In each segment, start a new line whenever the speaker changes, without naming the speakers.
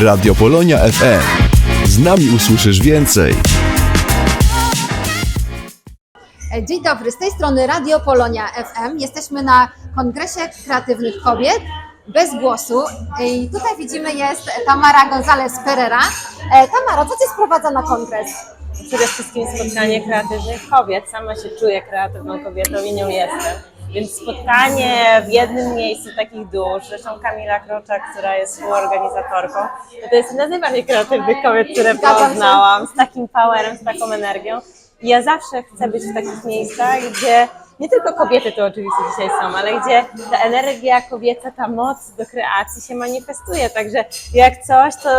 Radio Polonia FM. Z nami usłyszysz więcej.
E, Dzień dobry, z tej strony Radio Polonia FM. Jesteśmy na Kongresie Kreatywnych Kobiet bez głosu. I tutaj widzimy jest Tamara González Ferrera. E, Tamaro, co Cię sprowadza na kongres?
przede wszystkim spotkanie kreatywnych kobiet. Sama się czuję kreatywną kobietą i nią jestem. Więc spotkanie w jednym miejscu takich dusz, zresztą Kamila Kroczak, która jest współorganizatorką, to jest jedna z najbardziej kreatywnych kobiet, które poznałam, z takim powerem, z taką energią. I ja zawsze chcę być w takich miejscach, gdzie nie tylko kobiety tu oczywiście dzisiaj są, ale gdzie ta energia kobieca, ta moc do kreacji się manifestuje. Także jak coś, to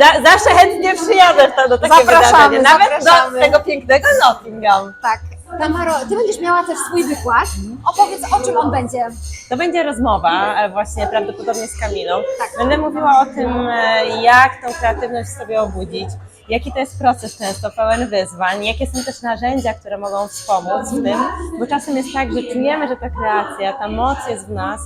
za, zawsze chętnie przyjadę to, do takiego
Zapraszamy,
wydarzenia. Nawet
zapraszamy.
do tego pięknego Nottingham.
Tak. Tamaro, Ty będziesz miała też swój wykład. Opowiedz, o czym on będzie.
To będzie rozmowa e, właśnie prawdopodobnie z Kamilą.
Tak.
Będę mówiła o tym, e, jak tą kreatywność w sobie obudzić, jaki to jest proces często pełen wyzwań, jakie są też narzędzia, które mogą wspomóc w tym, bo czasem jest tak, że czujemy, że ta kreacja, ta moc jest w nas,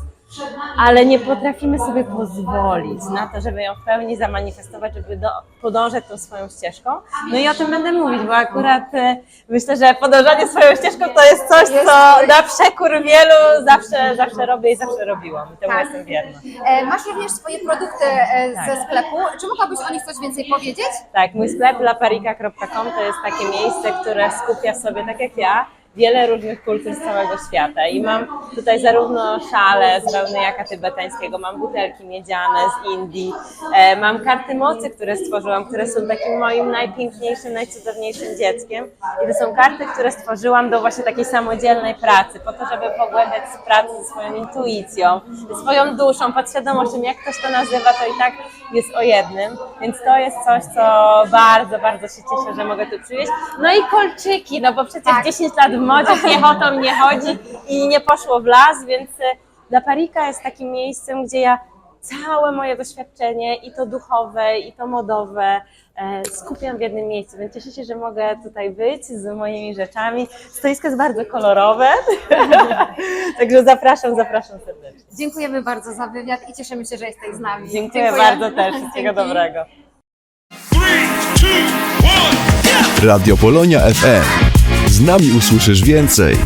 ale nie potrafimy sobie pozwolić na to, żeby ją w pełni zamanifestować, żeby do, podążać tą swoją ścieżką. No i o tym będę mówić, bo akurat e, myślę, że podążanie swoją ścieżką to jest coś, co na przekór wielu zawsze, zawsze robię i zawsze robiłam. I temu
Tak.
jestem wierna.
E, Masz również swoje produkty e,
Tak.
ze sklepu. Czy mogłabyś o nich coś więcej powiedzieć?
Tak, mój sklep laparika.com to jest takie miejsce, które skupia sobie, tak jak ja, wiele różnych kultur z całego świata. I mam tutaj zarówno szale z wełny tybetańskiego, mam butelki miedziane z Indii, e, mam karty mocy, które stworzyłam, które są takim moim najpiękniejszym, najcudowniejszym dzieckiem. I to są karty, które stworzyłam do właśnie takiej samodzielnej pracy, po to, żeby pogłębiać pracę ze swoją intuicją, swoją duszą, podświadomością, jak ktoś to nazywa, to i tak jest o jednym. Więc to jest coś, co bardzo, bardzo się cieszę, że mogę tu przywieźć. No i kolczyki, no bo przecież
Tak.
10 lat w modzie piechotą nie chodzi i nie poszło w las, więc e, La Parika jest takim miejscem, gdzie ja całe moje doświadczenie, i to duchowe, i to modowe, e, skupiam w jednym miejscu, więc cieszę się, że mogę tutaj być z moimi rzeczami. Stoisko jest bardzo kolorowe, także zapraszam, zapraszam serdecznie.
Dziękujemy bardzo za wywiad i cieszymy się, że jesteś z nami.
Dziękuję, bardzo też, wszystkiego dobrego.
Radio Polonia FM. Z nami usłyszysz więcej.